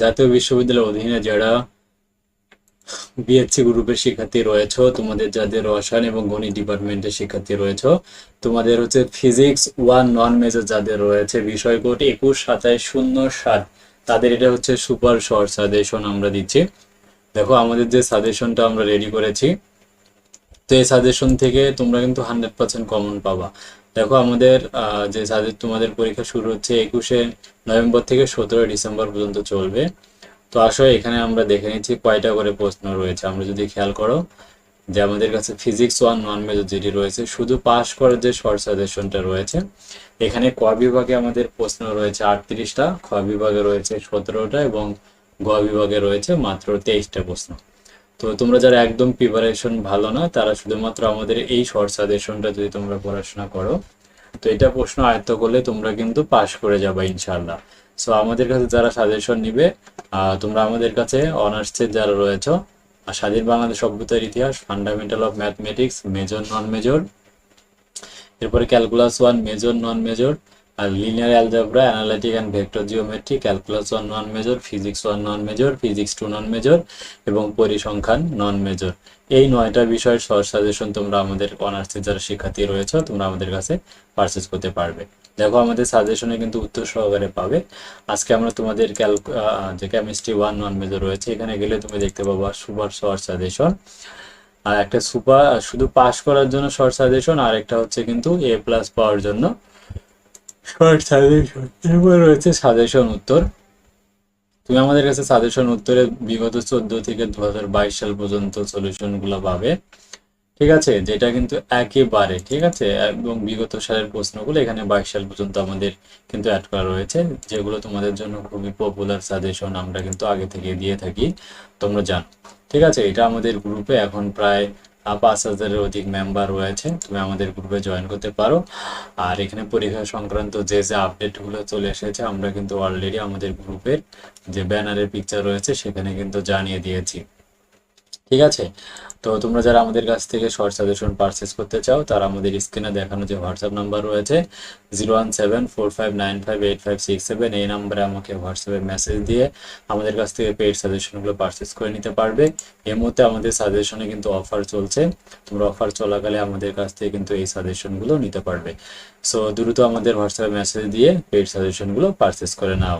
জাতীয় বিশ্ববিদ্যালয়ের অধীনে যারা বিএসসি গ্রুপের শিক্ষার্থী রয়েছে, তোমাদের যাদের রসায়ন এবং গণিত ডিপার্টমেন্টের শিক্ষার্থী রয়েছে, তোমাদের হচ্ছে ফিজিক্স ওয়ান নন মেজর যাদের রয়েছে, বিষয় কোড একুশ সাতাশ শূন্য, সাত, তাদের এটা হচ্ছে সুপার শর্ট সাজেশন আমরা দিচ্ছি। দেখো, আমাদের যে সাজেশনটা আমরা রেডি করেছি, তো এই সাজেশন থেকে তোমরা কিন্তু হান্ড্রেড পার্সেন্ট কমন পাবা। দেখো, আমাদের যে সাজেশ তোমাদের পরীক্ষা শুরু হচ্ছে একুশে নভেম্বর থেকে সতেরোই ডিসেম্বর পর্যন্ত চলবে। তো আসলে এখানে আমরা দেখে নিচ্ছি কয়টা করে প্রশ্ন রয়েছে। আমরা যদি খেয়াল করো, যে আমাদের কাছে ফিজিক্স ওয়ান নন মেজর যেটি রয়েছে, শুধু পাস করার যে শর্ট সাজেশনটা রয়েছে, এখানে ক বিভাগে আমাদের প্রশ্ন রয়েছে আটত্রিশটা, খ বিভাগে রয়েছে সতেরোটা এবং গ বিভাগে রয়েছে মাত্র তেইশটা প্রশ্ন। তো তোমরা যারা একদম প্রিপারেশন ভালো না, তারা শুধুমাত্র আমাদের এই শর্ট সাজেশনটা যদি তোমরা পড়াশোনা করো, তো এটা প্রশ্ন আয়ত্ত করলে তোমরা কিন্তু পাশ করে যাবে ইনশাল্লাহ সো আমাদের কাছে যারা সাজেশন নিবে তোমরা আমাদের কাছে অনার্সের যারা রয়েছে স্বাধীন বাংলাদেশ সভ্যতার ইতিহাস fundamental of mathematics major non major এরপরে calculus one major non major R linear algebra analytic and vector geometry calculus one non major physics one non major physics two non major এবং পরিসংখ্যান নন মেজর এই নয়টা বিষয়ের short suggestion তোমরা আমাদের অনার্সের যারা শিক্ষার্থী রয়েছে, তোমরা আমাদের কাছে পারচেস করতে পারবে। দেখো, আমাদের সাজেশনে কিন্তু উত্তর সহকারে পাবে। আজকে আমরা তোমাদের ক্যাল যে কেমিস্ট্রি ওয়ান নন মেজর রয়েছে, এখানে গেলে তুমি দেখতে পাবা সুপার শর্ট সাজেশন আর একটা সুপার শুধু পাস করার জন্য শর্ট সাজেশন আর একটা হচ্ছে কিন্তু এ প্লাস পাওয়ার জন্য শর্ট সাজেশন এরপর রয়েছে সাজেশন উত্তর। তুমি আমাদের কাছে সাজেশন উত্তরে বিগত চোদ্দ থেকে দুহাজার বাইশ সাল পর্যন্ত সলিউশনগুলো পাবে। ঠিক আছে? যেটা কিন্তু একেবারে, ঠিক আছে? এবং বিগত সালের প্রশ্নগুলো এখানে বাইশ সাল পর্যন্ত আমাদের কিন্তু অ্যাড করা রয়েছে, যেগুলো তোমাদের জন্য খুবই পপুলার সাজেশন আমরা কিন্তু আগে থেকে দিয়ে থাকি, তোমরা জানো। ঠিক আছে? এটা আমাদের গ্রুপে এখন প্রায় পাঁচ হাজারের অধিক মেম্বার রয়েছে তুমি আমাদের গ্রুপে জয়েন করতে পারো। আর এখানে পরীক্ষা সংক্রান্ত যে যে আপডেটগুলো চলে এসেছে, আমরা কিন্তু অলরেডি আমাদের গ্রুপের যে ব্যানারের পিকচার রয়েছে, সেখানে কিন্তু জানিয়ে দিয়েছি। ঠিক আছে? তো তোমরা যারা আমাদের কাছ থেকে শর্ট সাজেশন পারচেস করতে চাও, তারা আমাদের স্ক্রিনে দেখানো যে হোয়াটসঅ্যাপ নাম্বার রয়েছে zero one seven four five nine five eight five six seven এই নাম্বারে আমাকে হোয়াটসঅ্যাপে মেসেজ দিয়ে আমাদের কাছ থেকে পেড সাজেশনগুলো পারচেস করে নিতে পারবে। এই মুহূর্তে আমাদের সাজেশনে কিন্তু অফার চলছে। তোমরা অফার চলাকালে আমাদের কাছ থেকে কিন্তু এই সাজেশনগুলো নিতে পারবে। সো দ্রুত আমাদের হোয়াটসঅ্যাপে মেসেজ দিয়ে পেড সাজেশনগুলো পারচেস করে নাও।